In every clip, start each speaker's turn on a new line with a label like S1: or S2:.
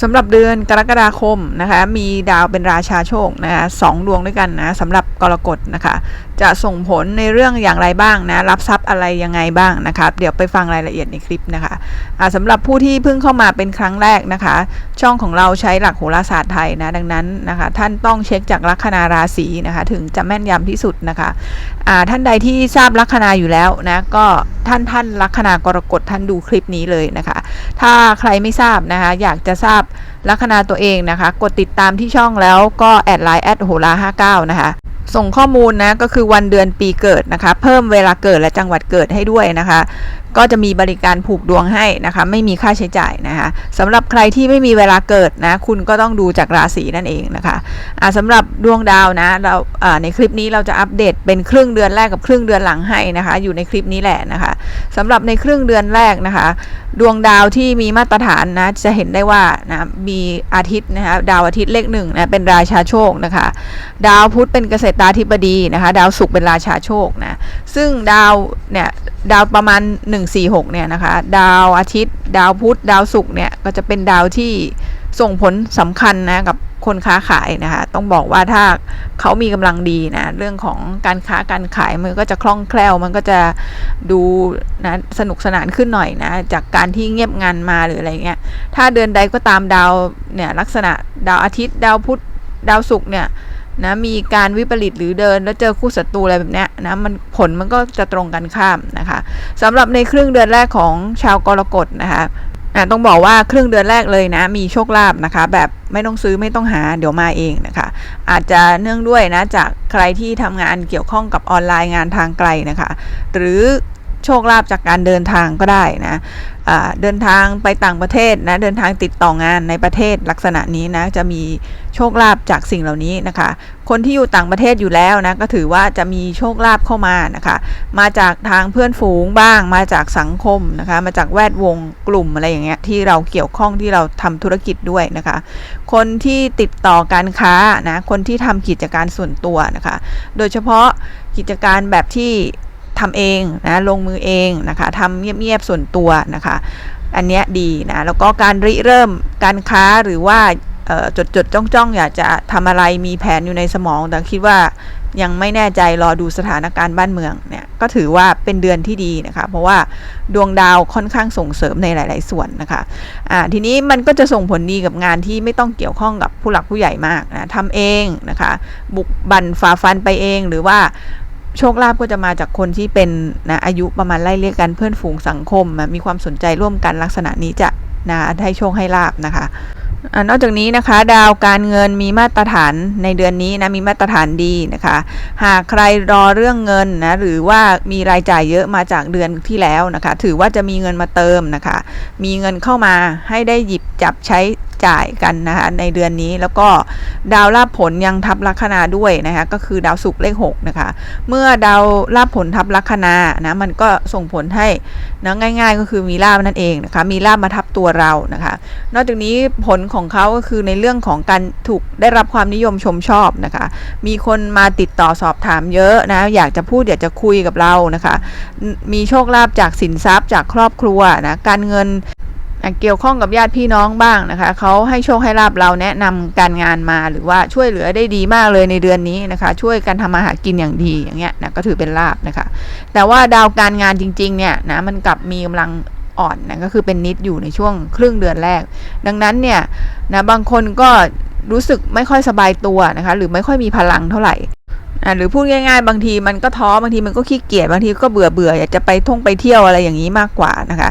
S1: สำหรับเดือนกรกฎาคมนะคะมีดาวเป็นราชาโชคนะคะสองดวงด้วยกันนะสำหรับกรกฎนะคะ จะส่งผลในเรื่องอย่างไรบ้างนะ รับทรัพย์อะไรยังไงบ้างนะคะ เดี๋ยวไปฟังรายละเอียดในคลิปนะคะะสำหรับผู้ที่เพิ่งเข้ามาเป็นครั้งแรกนะคะ ช่องของเราใช้หลักโหราศาสตร์ไทยนะ ดังนั้นนะคะ ท่านต้องเช็คจากลัคนาราศีนะคะ ถึงจะแม่นยำที่สุดนะคะะท่านใดที่ทราบลัคนาอยู่แล้วนะ ก็ท่านท่านลัคนากรกฎท่านดูคลิปนี้เลยนะคะ ถ้าใครไม่ทราบนะคะ อยากจะทราบลัคนาตัวเองนะคะ กดติดตามที่ช่องแล้วก็แอดไลน์แอดโหรา59 นะคะ ส่งข้อมูลนะก็คือวันเดือนปีเกิดนะคะ เพิ่มเวลาเกิดและจังหวัดเกิดให้ด้วยนะคะก็จะมีบริการผูกดวงให้นะคะไม่มีค่าใช้จ่ายนะคะสำหรับใครที่ไม่มีเวลาเกิดนะคุณก็ต้องดูจากราศีนั่นเองนะคะะสำหรับดวงดาวนะเราในคลิปนี้เราจะอัปเดตเป็นครึ่งเดือนแรกกับครึ่งเดือนหลังให้นะคะอยู่ในคลิปนี้แหละนะคะสำหรับในครึ่งเดือนแรกนะคะดวงดาวที่มีมาตรฐานนะจะเห็นได้ว่านะมีอาทิตย์นะคะดาวอาทิตย์เลขหนึ่งนะเป็นราชาโชคนะคะดาวพุธเป็นเกษตราธิบดีนะคะดาวศุกร์เป็นราชาโชคนะซึ่งดาวเนี่ย ดาวประมาณ 146เนี่ยนะคะ ดาวอาทิตย์ ดาวพุธ ดาวศุกร์เนี่ยก็จะเป็นดาวที่ส่งผลสำคัญนะกับคนค้าขายนะคะ ต้องบอกว่าถ้าเขามีกำลังดีนะเรื่องของการค้าการขายมันก็จะคล่องแคล่ว มันก็จะดูนะสนุกสนานขึ้นหน่อยนะจากการที่เงียบงานมาหรืออะไรเงี้ยถ้าเดือนใดก็ตามดาวเนี่ยลักษณะดาวอาทิตย์ ดาวพุธดาวศุกร์เนี่ย นะมีการวิปริตหรือเดิน แล้วเจอคู่ศัตรูอะไรแบบนี้นะมันผลมันก็จะตรงกันข้ามนะคะสำหรับในครึ่งเดือนแรกของชาวกรกฎนะคะต้องบอกว่าครึ่งเดือนแรกเลยนะ มีโชคลาภนะคะ แบบไม่ต้องซื้อไม่ต้องหาเดี๋ยวมาเองนะคะ อาจจะเนื่องด้วยนะจากใครที่ทำงานเกี่ยวข้องกับออนไลน์งานทางไกลนะคะ หรือ โชคลาภจากการเดินทางก็ได้นะเดินทางไปต่างประเทศนะเดินทางติดต่องานในประเทศลักษณะนี้นะจะมีโชคลาภจากสิ่งเหล่านี้นะคะ คนที่อยู่ต่างประเทศอยู่แล้วนะก็ถือว่าจะมีโชคลาภเข้ามานะคะมาจากทางเพื่อนฝูงบ้าง มาจากสังคมนะคะมาจากแวดวงกลุ่มอะไรอย่างเงี้ยที่เราเกี่ยวข้องที่เราทำธุรกิจด้วยนะคะ คนที่ติดต่อการค้านะคนที่ทำกิจการส่วนตัวนะคะ โดยเฉพาะกิจการแบบที่ ทำเองนะลงมือเองนะคะทำเงียบๆส่วนตัวนะคะ อันนี้ดีนะแล้วก็การริเริ่มการค้าหรือว่าจดจดจ้องจ้องอยากจะทำอะไรมีแผนอยู่ในสมอง แต่คิดว่ายังไม่แน่ใจรอดูสถานการณ์บ้านเมืองเนี่ยก็ถือว่าเป็นเดือนที่ดีนะคะ เพราะว่าดวงดาวค่อนข้างส่งเสริมในหลาย ๆ ส่วนนะคะอ่าทีนี้มันก็จะส่งผลดีกับงานที่ไม่ต้องเกี่ยวข้องกับผู้หลักผู้ใหญ่มากนะทำเองนะคะ บุกบั่นฝ่าฟันไปเองหรือว่า โชคลาภก็จะมาจากคนที่เป็นนะอายุประมาณไล่เรียกกันเพื่อนฝูงสังคม มีความสนใจร่วมกันลักษณะนี้จะนะให้โชคให้ลาบนะคะอนอกจากนี้นะคะ ดาวการเงินมีมาตรฐานในเดือนนี้นะมีมาตรฐานดีนะคะ หากใครรอเรื่องเงินนะหรือว่ามีรายจ่ายเยอะมาจากเดือนที่แล้วนะคะ ถือว่าจะมีเงินมาเติมนะคะ มีเงินเข้ามาให้ได้หยิบจับใช้ จ่ายกันนะคะในเดือนนี้แล้วก็ดาวลาภผลยังทับลัคนาด้วยนะคะก็คือดาวศุกร์เลข6นะคะเมื่อดาวลาภผลทับลัคนานะมันก็ส่งผลให้นะง่าย ๆ ก็คือมีลาบนั่นเองนะคะมีลาบมาทับตัวเรานะคะนอกจากนี้ผลของเขาก็คือในเรื่องของการถูกได้รับความนิยมชมชอบนะคะมีคนมาติดต่อสอบถามเยอะนะอยากจะพูดอยากจะคุยกับเรานะคะมีโชคลาภจากสินทรัพย์จากครอบครัวนะการเงิน เกี่ยวข้องกับญาติพี่น้องบ้างนะคะเขาให้โชคให้ลาบเราแนะนำการงานมาหรือว่าช่วยเหลือได้ดีมากเลยในเดือนนี้นะคะ ช่วยกันทำมาหากินอย่างดีอย่างเงี้ยนะก็ถือเป็นลาบนะคะ แต่ว่าดาวการงานจริงๆเนี่ยนะมันกลับมีกำลังอ่อนนะก็คือเป็นนิดอยู่ในช่วงครึ่งเดือนแรก ดังนั้นเนี่ยนะบางคนก็รู้สึกไม่ค่อยสบายตัวนะคะ หรือไม่ค่อยมีพลังเท่าไหร่หรือพูดง่ายๆ บางทีมันก็ท้อบางทีมันก็ขี้เกียจบางทีก็เบื่อเบื่ออยากจะไปท่องไปเที่ยวอะไรอย่างนี้มากกว่านะคะ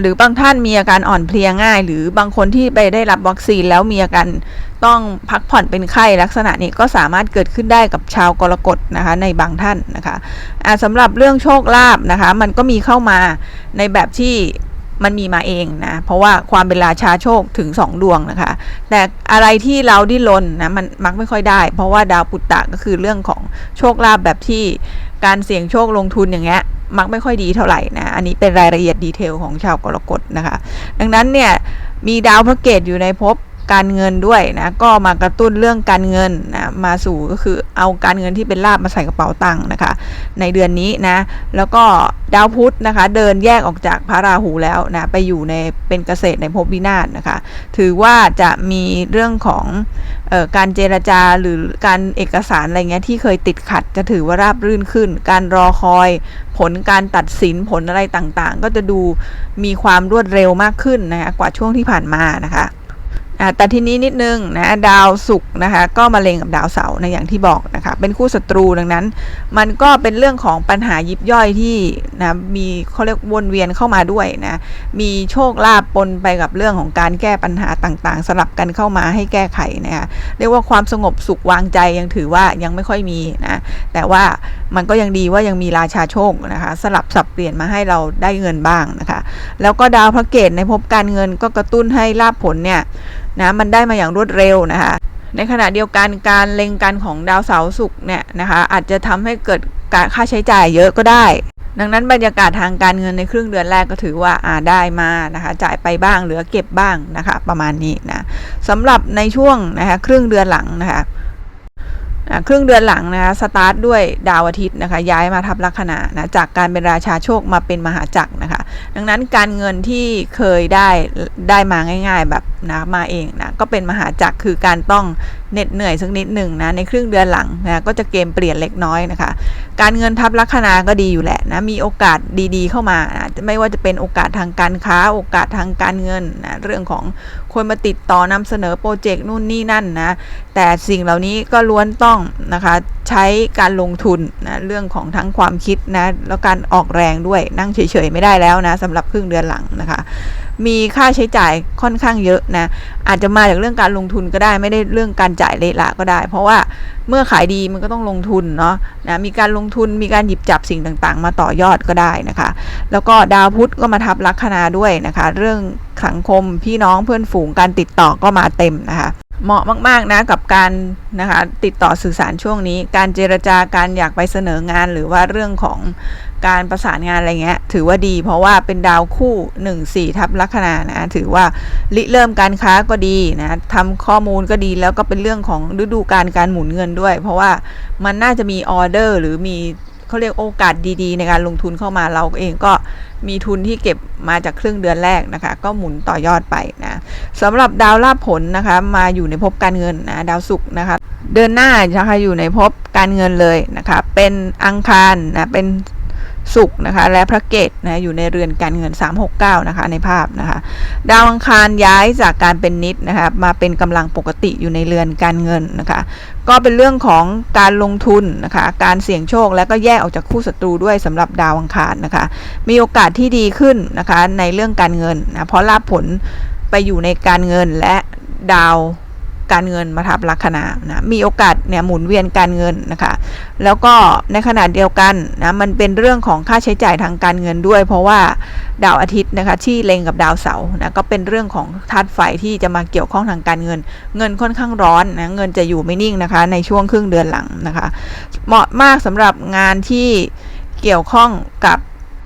S1: หรือบางท่านมีอาการอ่อนเพลียง่าย หรือบางคนที่ไปได้รับวัคซีนแล้วมีอาการต้องพักผ่อนเป็นไข้ลักษณะนี้ก็สามารถเกิดขึ้นได้กับชาวกรกฎนะคะในบางท่านนะคะะสำหรับเรื่องโชคลาภนะคะ มันก็มีเข้ามาในแบบที่มันมีมาเองนะ เพราะว่าความเป็นราชาโชคถึง 2 ดวงนะคะ แต่อะไรที่เราดิ้นรนนะมันมักไม่ค่อยได้ เพราะว่าดาวปุตตะก็คือเรื่องของโชคลาภแบบที่การเสี่ยงโชคลงทุนอย่างเงี้ย มักไม่ค่อยดีเท่าไหร่นะอันนี้เป็นรายละเอียดดีเทลของชาวกรกฎนะคะ ดังนั้นเนี่ยมีดาวพระเกตอยู่ในภพการเงินด้วยนะก็มากระตุ้นเรื่องการเงินนะมาสู่ก็คือเอาการเงินที่เป็นลาบมาใส่กระเป๋าตังค์นะคะ ในเดือนนี้นะแล้วก็ดาวพุธนะคะ เดินแยกออกจากพระราหูแล้วนะไปอยู่ในเป็นเกษตรในภพวินาศนะคะ ถือว่าจะมีเรื่องของออการเจรจาหรือการเอกสารอะไรเงี้ยที่เคยติดขัดจะถือว่าราบรื่นขึ้น การรอคอย ผลการตัดสินผลอะไรต่างๆ ก็จะดูมีความรวดเร็วมากขึ้นนะคะกว่าช่วงที่ผ่านมานะคะ แต่ทีนี้นิดนึงนะดาวศุกร์นะคะก็มาเลงกับดาวเสาร์ในอย่างที่บอกนะคะเป็นคู่ศัตรูดังนั้น มันก็เป็นเรื่องของปัญหายิบย่อยที่นะมีเขาเรียกวนเวียนเข้ามาด้วยนะมีโชคลาภปนไปกับเรื่องของการแก้ปัญหาต่างๆ สลับกันเข้ามาให้แก้ไขนะคะเรียกว่าความสงบสุขวางใจยังถือว่ายังไม่ค่อยมีนะแต่ว่ามันก็ยังดีว่ายังมีราชาโชคนะคะสลับสับเปลี่ยนมาให้เราได้เงินบ้างนะคะแล้วก็ดาวพระเกตในภพการเงินก็กระตุ้นให้ลาภผลเนี่ย นะมันได้มาอย่างรวดเร็วนะคะในขณะเดียวกันการเล็งกันของดาวเสาร์ศุกร์เนี่ยนะคะอาจจะทำให้เกิดการค่าใช้จ่ายเยอะก็ได้ ดังนั้นบรรยากาศทางการเงินในครึ่งเดือนแรกก็ถือว่าอาได้มานะคะจ่ายไปบ้างเหลือเก็บบ้างนะคะประมาณนี้นะสำหรับในช่วงนะคะครึ่งเดือนหลังนะคะะครึ่งเดือนหลังนะคะสตาร์ทด้วยดาวอาทิตย์นะคะย้ายมาทับลัคนานะจากการเป็นราชาโชคมาเป็นมหาจักรนะคะ ดังนั้นการเงินที่เคยได้ได้มาง่าย ๆ แบบนะมาเองนะก็เป็นมหาจักรคือการต้องเหน็ดเหนื่อยสักนิดหนึ่งนะในครึ่งเดือนหลังนะก็จะเกมเปลี่ยนเล็กน้อยนะคะ การเงินทับลัคนาก็ดีอยู่แหละนะมีโอกาสดีๆเข้ามานะไม่ว่าจะเป็นโอกาสทางการค้า โอกาสทางการเงินนะเรื่องของคนมาติดต่อนำเสนอโปรเจกต์นู่นนี่นั่นนะแต่สิ่งเหล่านี้ก็ล้วนต้องนะคะใช้การลงทุนนะเรื่องของทั้งความคิดนะแล้วการออกแรงด้วยนั่งเฉยๆไม่ได้แล้วนะสำหรับครึ่งเดือนหลังนะคะมีค่าใช้จ่ายค่อนข้างเยอะนะอาจจะมาจากเรื่องการลงทุนก็ได้ไม่ได้เรื่องการจ่ายเละละก็ได้ เพราะว่าเมื่อขายดีมันก็ต้องลงทุนเนาะนะมีการลงทุนมีการหยิบจับสิ่งต่างๆ มาต่อยอดก็ได้นะคะ แล้วก็ดาวพุธก็มาทับลัคนาด้วยนะคะ เรื่องสังคมพี่น้องเพื่อนฝูงการติดต่อก็มาเต็มนะคะ เหมาะมาก ๆ นะกับการนะคะติดต่อสื่อสารช่วงนี้ การเจรจาการอยากไปเสนองานหรือว่าเรื่องของการประสานงานอะไรเงี้ยถือว่าดี เพราะว่าเป็นดาวคู่ 1 4 ทับลัคนานะถือว่าริเริ่มการค้าก็ดีนะทำข้อมูลก็ดีแล้วก็เป็นเรื่องของฤดูการการหมุนเงินด้วย เพราะว่ามันน่าจะมีออเดอร์หรือมี เขาเรียกโอกาสดีๆ ในการลงทุนเข้ามาเราเองก็มีทุนที่เก็บมาจากครึ่งเดือนแรกนะคะ ก็หมุนต่อยอดไปนะสำหรับดาวลาบผลนะคะ มาอยู่ในภพการเงินนะดาวศุกร์นะคะ เดือนหน้านะคะอยู่ในภพการเงินเลยนะคะ เป็นอังคารนะเป็น ศุกร์นะคะ และพระเกตนะอยู่ในเรือนการเงิน 369 นะคะ ในภาพนะคะ ดาวอังคารย้ายจากการเป็นนิดนะคะมาเป็นกำลังปกติอยู่ในเรือนการเงินนะคะ ก็เป็นเรื่องของการลงทุนนะคะ การเสี่ยงโชคและก็แยกออกจากคู่ศัตรูด้วยสำหรับดาวอังคารนะคะ มีโอกาสที่ดีขึ้นนะคะในเรื่องการเงินนะเพราะลาบผลไปอยู่ในการเงินและดาว การเงินมาทับลัคนานะมีโอกาสเนี่ยหมุนเวียนการเงินนะคะ แล้วก็ในขณะเดียวกันนะมันเป็นเรื่องของค่าใช้จ่ายทางการเงินด้วย เพราะว่าดาวอาทิตย์นะคะที่เล็งกับดาวเสาร์นะก็เป็นเรื่องของธาตุไฟที่จะมาเกี่ยวข้องทางการเงิน เงินค่อนข้างร้อนนะเงินจะอยู่ไม่นิ่งนะคะ ในช่วงครึ่งเดือนหลังนะคะ เหมาะมากสำหรับงานที่เกี่ยวข้องกับ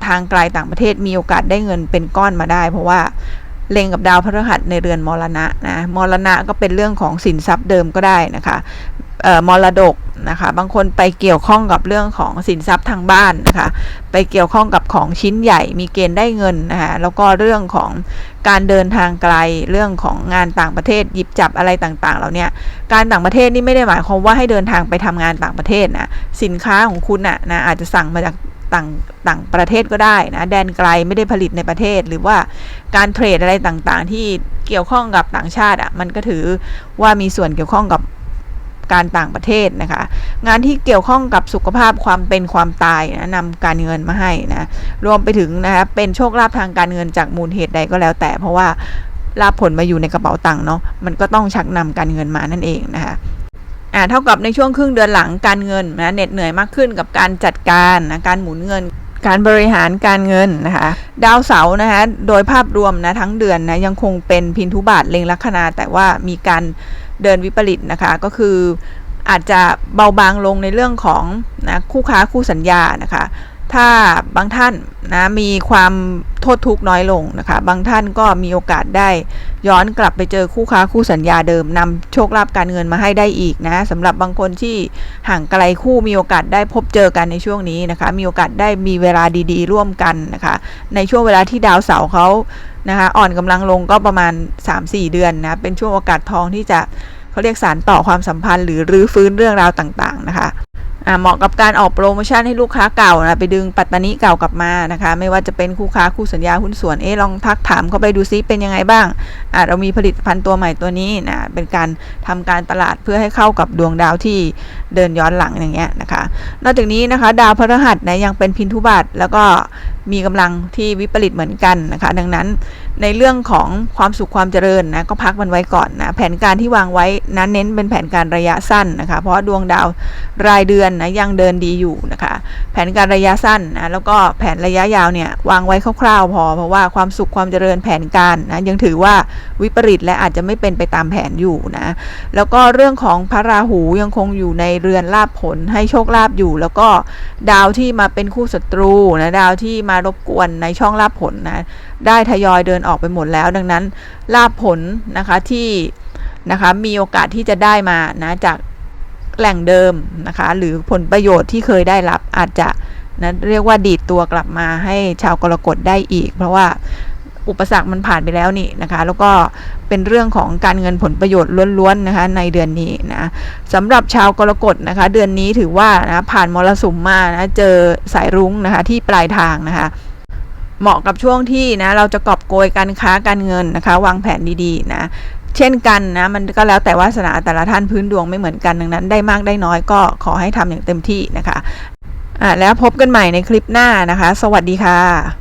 S1: ทางไกลต่างประเทศมีโอกาสได้เงินเป็นก้อนมาได้ เพราะว่า เล็งกับดาวพฤหัสในเรือนมรณะนะมรณะก็เป็นเรื่องของสินทรัพย์เดิมก็ได้นะคะมรดกนะคะ บางคนไปเกี่ยวข้องกับเรื่องของสินทรัพย์ทางบ้านนะคะ ไปเกี่ยวข้องกับของชิ้นใหญ่ มีเกณฑ์ได้เงินนะคะแล้วก็เรื่องของการเดินทางไกล เรื่องของงานต่างประเทศ หยิบจับอะไรต่างๆเหล่านี้การต่างประเทศนี่ไม่ได้หมายความว่าให้เดินทางไปทำงานต่างประเทศนะ สินค้าของคุณนะนะอาจจะสั่งมาจาก ต่างต่างประเทศก็ได้นะแดนไกลไม่ได้ผลิตในประเทศ หรือว่าการเทรดอะไรต่างๆ ที่เกี่ยวข้องกับต่างชาติอะมันก็ถือว่ามีส่วนเกี่ยวข้องกับการต่างประเทศนะคะ งานที่เกี่ยวข้องกับสุขภาพความเป็นความตายนะนำการเงินมาให้นะรวมไปถึงนะคะเป็นโชคลาภทางการเงินจากมูลเหตุใดก็แล้วแต่ เพราะว่าลาบผลมาอยู่ในกระเป๋าตังค์เนาะมันก็ต้องชักนำการเงินมานั่นเองนะคะ อ่าเท่ากับในช่วงครึ่งเดือนหลังการเงินนะเหน็ดเหนื่อยมากขึ้นกับการจัดการนะการหมุนเงินการบริหารการเงินนะคะดาวเสาร์นะคะโดยภาพรวมนะทั้งเดือนนะยังคงเป็นพินทุบาทเล็งลัคนา แต่ว่ามีการเดินวิปริตนะคะก็คืออาจจะเบาบางลงในเรื่องของนะคู่ค้าคู่สัญญานะคะ ถ้าบางท่านนะมีความโทษทุกข์น้อยลงนะคะ บางท่านก็มีโอกาสได้ย้อนกลับไปเจอคู่ค้าคู่สัญญาเดิมนำโชคลาภการเงินมาให้ได้อีกนะสำหรับบางคนที่ห่างไกลคู่มีโอกาสได้พบเจอกันในช่วงนี้นะคะ มีโอกาสได้มีเวลาดีๆ ร่วมกันนะคะ ในช่วงเวลาที่ดาวเสาร์เขานะคะอ่อนกำลังลงก็ประมาณ 3-4 เดือนนะเป็นช่วงโอกาสทองที่จะเขาเรียกสารต่อความสัมพันธ์หรือรื้อฟื้นเรื่องราวต่างๆนะคะ เหมาะกับการออกโปรโมชั่นให้ลูกค้าเก่านะไปดึงปัตตานีเก่ากลับมานะคะ ไม่ว่าจะเป็นคู่ค้าคู่สัญญาหุ้นส่วนเอ๊ลองทักถามเข้าไปดูซิเป็นยังไงบ้างอ่าเรามีผลิตภัณฑ์ตัวใหม่ตัวนี้นะเป็นการทำการตลาดเพื่อให้เข้ากับดวงดาวที่เดินย้อนหลังอย่างเงี้ยนะคะ นอกจากนี้นะคะ ดาวพฤหัสนะยังเป็นพินทุบัตแล้วก็มีกำลังที่วิปริตเหมือนกันนะคะ ดังนั้น ในเรื่องของความสุขความเจริญนะก็พักมันไว้ก่อนนะแผนการที่วางไว้นั้นเน้นเป็นแผนการระยะสั้นนะคะ เพราะดวงดาวรายเดือนนะยังเดินดีอยู่นะคะ แผนการระยะสั้นนะแล้วก็แผนระยะยาวเนี่ยวางไว้คร่าวๆพอ เพราะว่าความสุขความเจริญแผนการนะยังถือว่าวิปริตและอาจจะไม่เป็นไปตามแผนอยู่นะแล้วก็เรื่องของพระราหูยังคงอยู่ในเรือนลาภผลให้โชคลาภอยู่ แล้วก็ดาวที่มาเป็นคู่ศัตรูนะดาวที่มารบกวนในช่องลาภผลนะ ได้ทยอยเดินออกไปหมดแล้ว ดังนั้นลาภผลนะคะที่นะคะมีโอกาสที่จะได้มานะจากแหล่งเดิมนะคะหรือผลประโยชน์ที่เคยได้รับอาจจะนะเรียกว่าดีดตัวกลับมาให้ชาวกรกฎได้อีก เพราะว่าอุปสรรคมันผ่านไปแล้วนี่นะคะ แล้วก็เป็นเรื่องของการเงินผลประโยชน์ล้วนๆนะคะในเดือนนี้นะสำหรับชาวกรกฎนะคะ เดือนนี้ถือว่านะผ่านมรสุมมานะเจอสายรุ้งนะคะที่ปลายทางนะคะ เหมาะกับช่วงที่นะเราจะกอบโกยการค้าการเงินนะคะ วางแผนดีๆนะเช่นกันนะมันก็แล้วแต่วาสนาแต่ละท่านพื้นดวงไม่เหมือนกันดังนั้น ได้มากได้น้อยก็ขอให้ทำอย่างเต็มที่นะคะอ่าแล้วพบกันใหม่ในคลิปหน้านะคะ สวัสดีค่ะ